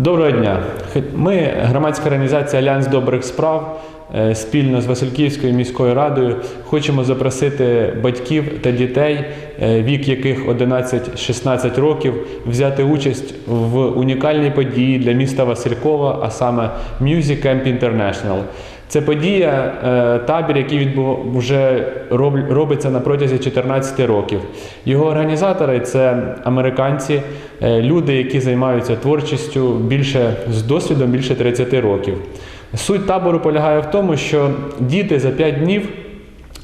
Доброго дня. Ми, громадська організація Альянс добрих справ, е, спільно з Васильківською міською радою хочемо запросити батьків та дітей, е, вік яких 11-16 років, взяти участь в унікальній події для міста Василькова, а саме Music Camp International. Це подія, е, табір, який вже робиться на протязі 14 років. Його організатори це американці, е, люди, які займаються творчістю більше з досвідом більше 30 років. Суть табору полягає в тому, що діти за 5 днів,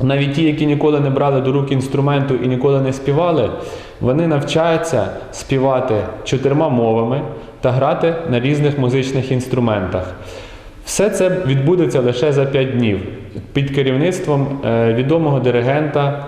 навіть ті, які ніколи не брали до рук інструменту і ніколи не співали, вони навчаються співати чотирма мовами та грати на різних музичних інструментах. Все це відбудеться лише за 5 днів під керівництвом е, відомого диригента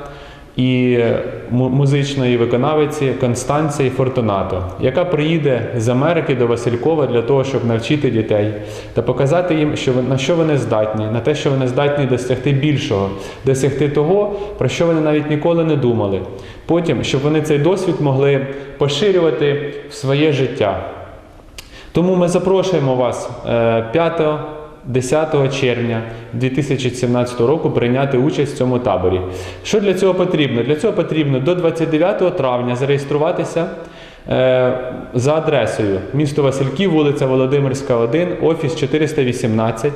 і е, музичної виконавиці Констанції Фортунато, яка приїде з Америки до Василькова для того, щоб навчити дітей та показати їм, що на що вони здатні, на те, що вони здатні досягти більшого, досягти того, про що вони навіть ніколи не думали. Потім, щоб вони цей досвід могли поширювати в своє життя. Тому ми запрошуємо вас е, 5-10 червня 2017 року прийняти участь в цьому таборі. Що для цього потрібно? Для цього потрібно до 29 травня зареєструватися е, за адресою місто Васильків, вулиця Володимирська, 1, офіс 418.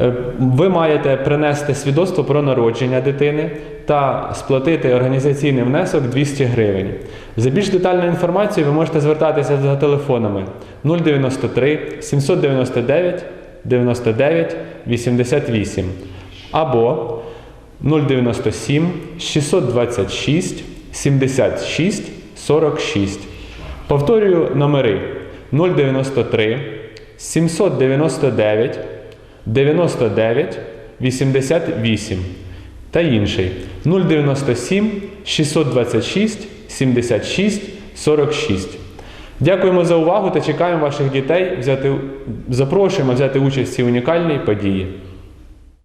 Е, Ви маєте принести свідоцтво про народження дитини та сплатити організаційний внесок 200 гривень. За більш детальною інформацією ви можете звертатися за телефонами 093 799 99 88 або 097 626 76 46. Повторюю номери 093 799 99 88 та інший 097 626 76 46. Дякуємо за увагу та чекаємо ваших дітей взяти запрошуємо взяти участь в цій унікальній події.